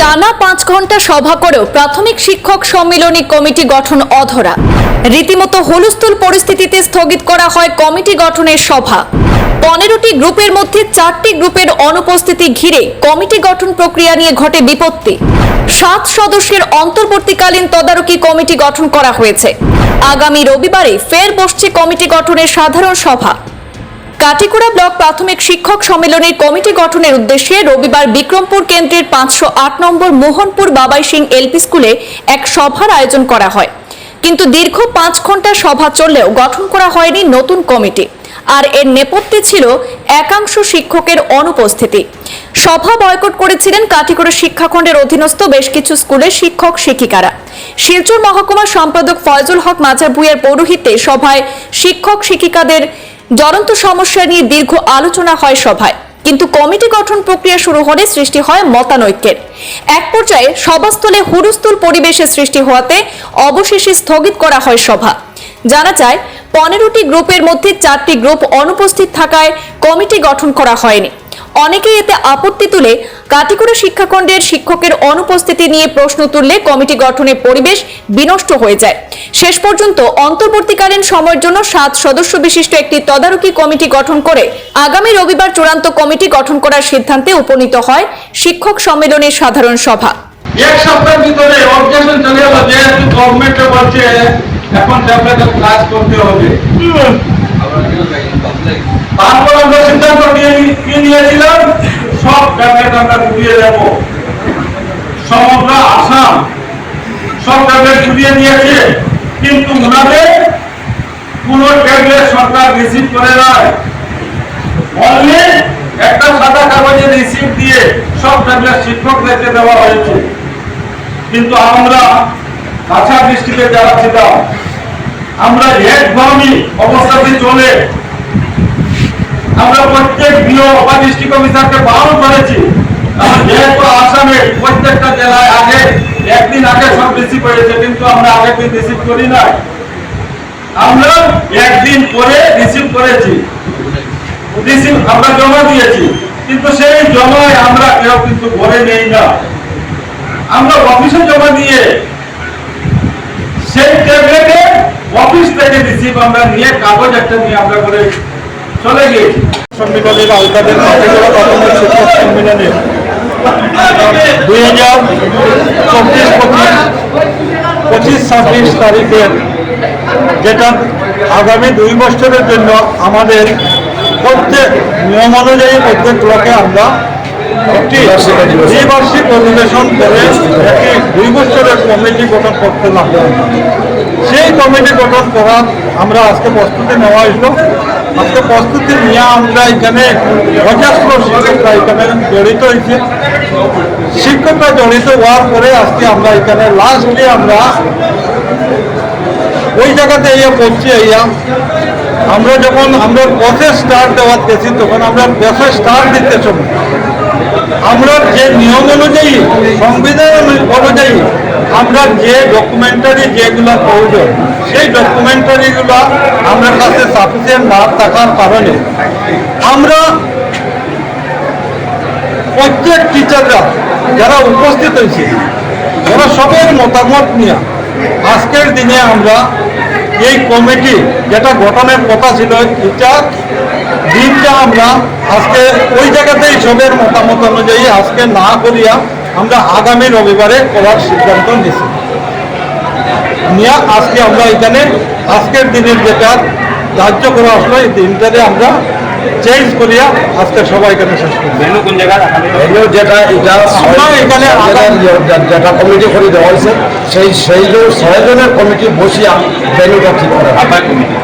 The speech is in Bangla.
টানা পাঁচ ঘণ্টা সভা করেও প্রাথমিক শিক্ষক সম্মিলনী কমিটি গঠন অধরা। রীতিমতো হুলস্থুল পরিস্থিতিতে স্থগিত করা হয় কমিটি গঠনের সভা। পনেরোটি গ্রুপের মধ্যে চারটি গ্রুপের অনুপস্থিতি ঘিরে কমিটি গঠন প্রক্রিয়া নিয়ে ঘটে বিপত্তি। সাত সদস্যের অন্তর্বর্তীকালীন তদারকি কমিটি গঠন করা হয়েছে। আগামী রবিবারে ফের বসছে কমিটি গঠনের সাধারণ সভা। কাটিকুড়া ব্লক প্রাথমিক শিক্ষক সম্মেলনের কমিটি গঠনের উদ্দেশ্যে রবিবার বিক্রমপুর কেন্দ্রের পাঁচশো আট নম্বর মোহনপুর বাবাই সিং এলপি স্কুলে এক সভার আয়োজন করা হয়। কিন্তু দীর্ঘ পাঁচ ঘণ্টা সভা চললেও গঠন করা হয়নি নতুন কমিটি। আর এর নেপথ্যে ছিল একাংশ শিক্ষকের অনুপস্থিতি। সভা বয়কট করেছিলেন কাটিকুড়া শিক্ষাখণ্ডের অধীনস্থ বেশ কিছু স্কুলের শিক্ষক শিক্ষিকারা। শিলচর মহকুমা সম্পাদক ফয়জুল হক মাচার ভুইয়ার পৌরোহিত্যে সভায় শিক্ষক শিক্ষিকাদের জ্বলন্ত সমস্যা নিয়ে দীর্ঘ আলোচনা হয় সভায়। কিন্তু কমিটি গঠন প্রক্রিয়া শুরু হলে সৃষ্টি হয় মতানৈক্যের। এক পর্যায়ে সভাস্থলে হুরুস্থুল পরিবেশের সৃষ্টি হওয়াতে অবশেষে স্থগিত করা হয় সভা। জানা যায়, পনেরোটি গ্রুপের মধ্যে চারটি গ্রুপ অনুপস্থিত থাকায় কমিটি গঠন করা হয়নি। অনেকেই এতে আপত্তি তুলে কাটিকুড়া শিক্ষাখণ্ডের শিক্ষকের অনুপস্থিতি নিয়ে প্রশ্ন তুললে কমিটি গঠনের পরিবেশ বিনষ্ট হয়ে যায়। শেষ পর্যন্ত অন্তর্বর্তীকালীন সময়ের জন্য সাত সদস্য বিশিষ্ট একটি তদারকি কমিটি গঠন করে আগামী রবিবার চূড়ান্ত কমিটি গঠন করার সিদ্ধান্তে উপনীত হয় শিক্ষক সম্মেলনের সাধারণ সভা। এক সপ্তাহের ভিতরে অবজেকশন চলে গেল, যেহেতু গভর্নমেন্টে বলছে এখন কাজ করতে হবে। তারপর আমরা সিদ্ধান্ত নিয়ে নিয়েছিলাম, সব ট্যাবলেট আমরা ঘুরিয়ে দেব। সমগ্র আসাম সব ট্যাবলেট ঘুরিয়ে নিয়েছে, কিন্তু ওনাদের কোন ট্যাবলেট সরকার রিসিভ করে অনলি একটা সাদা কাগজে রিসিভ দিয়ে সব ট্যাবলেট শিক্ষকদেরকে দেওয়া হয়েছে। কিন্তু আমরা কাছা দৃষ্টিতে যারা ছিলাম আমরা একভাবেই অবস্থাতে চলে। আমরা প্রত্যেক বিও বা ডিস্ট্রিক্ট অফিসারকে বারণ করেছি। যেহেতু আসামে প্রত্যেকটা জেলায় আগে, একদিন আগে সব রিসিভ হয়েছে কিন্তু আমরা আগের দিন রিসিভ করি না আমরা একদিন পরে রিসিভ করেছি। রিসিভ আমরা জমা দিয়েছি। কিন্তু সেই জমায় আমরা কেউ কিন্তু ঘরে নেই না। আমরা অফিসে জমা দিয়ে সেই ট্যাবলেটে অফিস থেকে রিসিভ আমরা নিয়ে, কাগজ একটা নিয়ে আমরা করে চলে গিয়েছি। দুই হাজার চব্বিশ পঁচিশ পঁচিশ ছাব্বিশ যেটা আগামী দুই বছরের জন্য আমাদের প্রত্যেক নিয়ম অনুযায়ী প্রত্যেক ব্লকে আমরা একটি দ্বিবার্ষিক অধিবেশন করে একটি দুই বছরের কমিটি গঠন করতে লাগলাম। সেই কমিটি গঠন করার আমরা আজকে প্রস্তুতি নেওয়া হয়েছিল আজকে প্রস্তুতি নিয়ে আমরা এখানে পঞ্চাশ শিক্ষকরা এখানে জড়িত হয়েছে। শিক্ষকরা জড়িত হওয়ার পরে আজকে আমরা এখানে লাস্টলি আমরা ওই জায়গাতে ইয়ে পড়ছি ইয়া আমরা যখন আমরা পথে স্টার্ট দেওয়ার গেছি, তখন আমরা পথে স্টার দিতে সময় আমরা যে নিয়ম অনুযায়ী, সংবিধান অনুযায়ী আমরা যে ডকুমেন্টারি যেগুলো প্রয়োজন সেই ডকুমেন্টারিগুলো আমরা কাছে সাফিসিয়েন্ট না থাকার কারণে আমরা প্রত্যেক টিচাররা যারা উপস্থিত হয়েছে ওরা সবের মতামত নিয়ে আজকের দিনে আমরা এই কমিটি যেটা গঠনের কথা ছিল এটা দিনটা আমরা আজকে ওই জায়গাতেই সবের মতামত অনুযায়ী আজকে না করিয়া আমরা আগামী রবিবারে করার সিদ্ধান্ত নিয়েছি নিয়ে আজকে আমরা এখানে আজকের দিনের যেটা ধার্য করা আসলো এই দিনটাতে আমরা চেঞ্জ করিয়া আজকে সবাই এখানে শেষ করি ভেনু কোন জায়গায় রাখানো যেটা এটা আমরা এখানে যেটা- যেটা কমিটি করে দেওয়া হয়েছে সেই সেই ছয়জনের কমিটি বসিয়া ভেনুটা ঠিক করা আপনার কমিটি